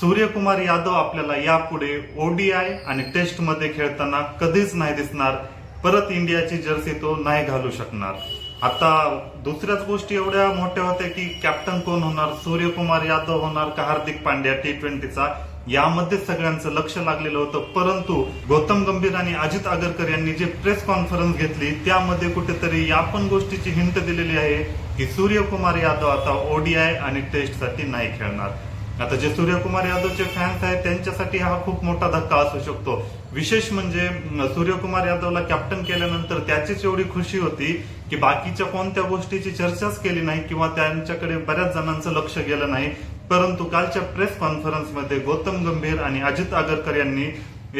सूर्यकुमार यादव आपल्याला यापुढे ओडीआय आणि टेस्टमध्ये खेळताना कधीच नाही दिसणार. परत इंडियाची जर्सी तो नाही घालू शकणार. आता दुसऱ्याच गोष्टी एवढ्या मोठ्या होत्या की कॅप्टन कोण होणार? सूर्यकुमार यादव होणार का हार्दिक पांड्या टी ट्वेंटीचा यामध्ये सगळ्यांचं लक्ष लागलेलं होतं. परंतु गौतम गंभीर आणि अजित आगरकर यांनी जे प्रेस कॉन्फरन्स घेतली त्यामध्ये कुठेतरी या पण गोष्टीची हिंट दिलेली आहे की सूर्यकुमार यादव आता ओडीआय आणि टेस्टसाठी नाही खेळणार. आता जे सूर्यकुमार यादवचे फॅन्स आहेत त्यांच्यासाठी हा खूप मोठा धक्का असू शकतो. विशेष म्हणजे सूर्यकुमार यादवला कॅप्टन केल्यानंतर त्याचीच एवढी खुशी होती की बाकीच्या कोणत्या गोष्टीची चर्चाच केली नाही किंवा त्यांच्याकडे बऱ्याच जणांचं लक्ष गेलं नाही. परंतु कालच्या प्रेस कॉन्फरन्समध्ये गौतम गंभीर आणि अजित आगरकर यांनी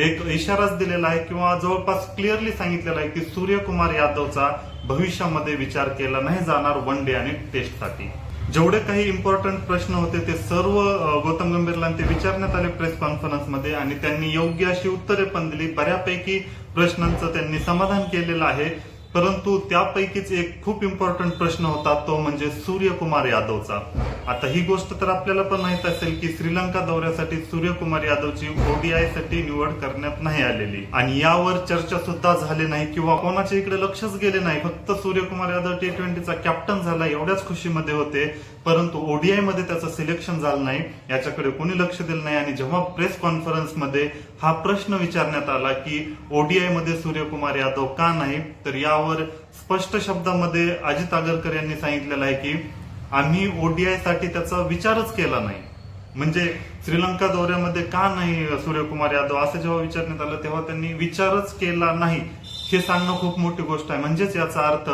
एक इशाराच दिलेला आहे किंवा जवळपास क्लिअरली सांगितलेलं आहे की सूर्यकुमार यादवचा भविष्यामध्ये विचार केला नाही जाणार वन डे आणि टेस्टसाठी जेवढे काही इम्पॉर्टंट प्रश्न होते ते सर्व गौतम गंभीरला ते विचारण्यात आले प्रेस कॉन्फरन्समध्ये आणि त्यांनी योग्य अशी उत्तरे पण दिली. बऱ्यापैकी प्रश्नांचं त्यांनी समाधान केलेलं आहे. परंतु त्यापैकीच एक खूप इम्पॉर्टंट प्रश्न होता तो म्हणजे सूर्यकुमार यादवचा. आता ही गोष्ट तर आपल्याला पण माहीत असेल की श्रीलंका दौऱ्यासाठी सूर्यकुमार यादवची ओडीआयसाठी निवड करण्यात नाही आलेली. आणि यावर चर्चा सुद्धा झाली नाही किंवा कोणाच्या इकडे लक्षच गेले नाही. फक्त सूर्यकुमार यादव टी ट्वेंटीचा कॅप्टन झाला एवढ्याच खुशीमध्ये होते. परंतु ओडीआयमध्ये त्याचं सिलेक्शन झालं नाही. याच्याकडे कोणी लक्ष दिलं नाही. आणि जेव्हा प्रेस कॉन्फरन्समध्ये हा प्रश्न विचारण्यात आला की ओडीआयमध्ये सूर्यकुमार यादव का नाही तर यावर स्पष्ट शब्दामध्ये अजित आगरकर यांनी सांगितलेलं आहे की आम्ही ओडीआयसाठी त्याचा विचारच केला नाही. म्हणजे श्रीलंका दौऱ्यामध्ये का नाही सूर्यकुमार यादव? असं जेव्हा विचारण्यात आलं तेव्हा त्यांनी विचारच केला नाही. हे सांगणं खूप मोठी गोष्ट आहे. म्हणजेच याचा अर्थ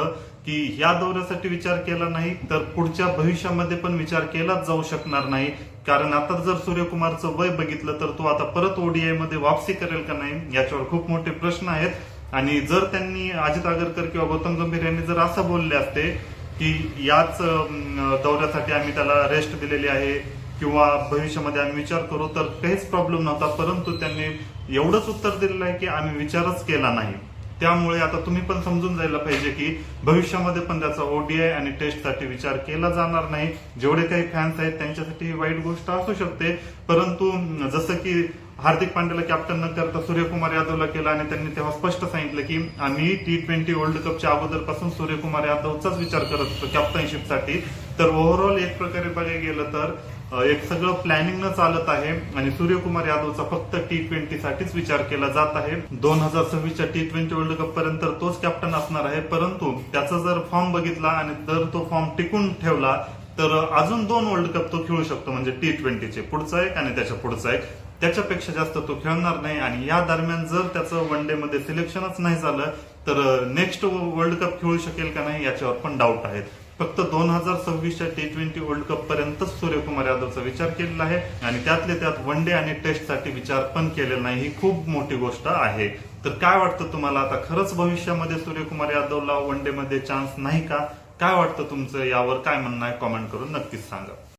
की या दौऱ्यासाठी विचार केला नाही तर पुढच्या भविष्यामध्ये पण विचार केलाच जाऊ शकणार नाही. कारण आता जर सूर्यकुमारचं वय बघितलं तर तो आता परत ओडीआयमध्ये वापसी करेल का नाही याच्यावर खूप मोठे प्रश्न आहेत. आणि जर त्यांनी अजित आगरकर किंवा गौतम गंभीर यांनी जर असं बोलले असते की याच दौऱ्यासाठी आम्ही त्याला रेस्ट दिलेली आहे किंवा भविष्यामध्ये आम्ही विचार करू तर काहीच प्रॉब्लेम नव्हता. परंतु त्यांनी एवढंच उत्तर दिलेलं आहे की आम्ही विचारच केला नाही. त्यामुळे आता तुम्ही पण समजून जायला पाहिजे की भविष्यामध्ये पण त्याचा ओडीआय आणि टेस्टसाठी विचार केला जाणार नाही. जेवढे काही फॅन्स आहेत त्यांच्यासाठी ही वाईट गोष्ट असू शकते. परंतु जसं की हार्दिक पांड्याला कॅप्टन न करता सूर्यकुमार यादवला केला आणि त्यांनी तेव्हा स्पष्ट सांगितलं की आम्ही टी ट्वेंटी वर्ल्ड कपच्या अगोदरपासून सूर्यकुमार यादवचाच विचार करत होतो कॅप्टनशिपसाठी तर ओव्हरऑल एक प्रकारे बघायला गेलं तर एक सगळं प्लॅनिंग न चालत आहे आणि सूर्यकुमार यादवचा फक्त टी ट्वेंटी साठीच विचार केला जात आहे. दोन हजार सव्वीसच्या टी ट्वेंटी वर्ल्ड कप पर्यंत तोच कॅप्टन असणार आहे परंतु त्याचा जर फॉर्म बघितला आणि जर तो फॉर्म टिकून ठेवला तर अजून दोन वर्ल्ड कप तो खेळू शकतो म्हणजे टी ट्वेंटीचे पुढचा एक आणि त्याच्या पुढचा एक. त्याच्यापेक्षा जास्त तो खेळणार नाही. आणि या दरम्यान जर त्याचं वन डे मध्ये सिलेक्शनच नाही झालं तर नेक्स्ट वर्ल्ड कप खेळू शकेल का नाही याच्यावर पण डाऊट आहेत फक्त दोन हजार सव्वीसच्या टी ट्वेंटी वर्ल्ड कप पर्यंतच सूर्यकुमार यादवचा विचार केलेला आहे. आणि त्यातले त्यात वन डे आणि टेस्टसाठी विचार पण केलेला नाही. ही खूप मोठी गोष्ट आहे. तर काय वाटतं तुम्हाला? आता खरंच भविष्यामध्ये सूर्यकुमार यादवला वन डे मध्ये चान्स नाही का? काय वाटतं तुमचं? यावर काय म्हणणं आहे? कॉमेंट करून नक्कीच सांगा.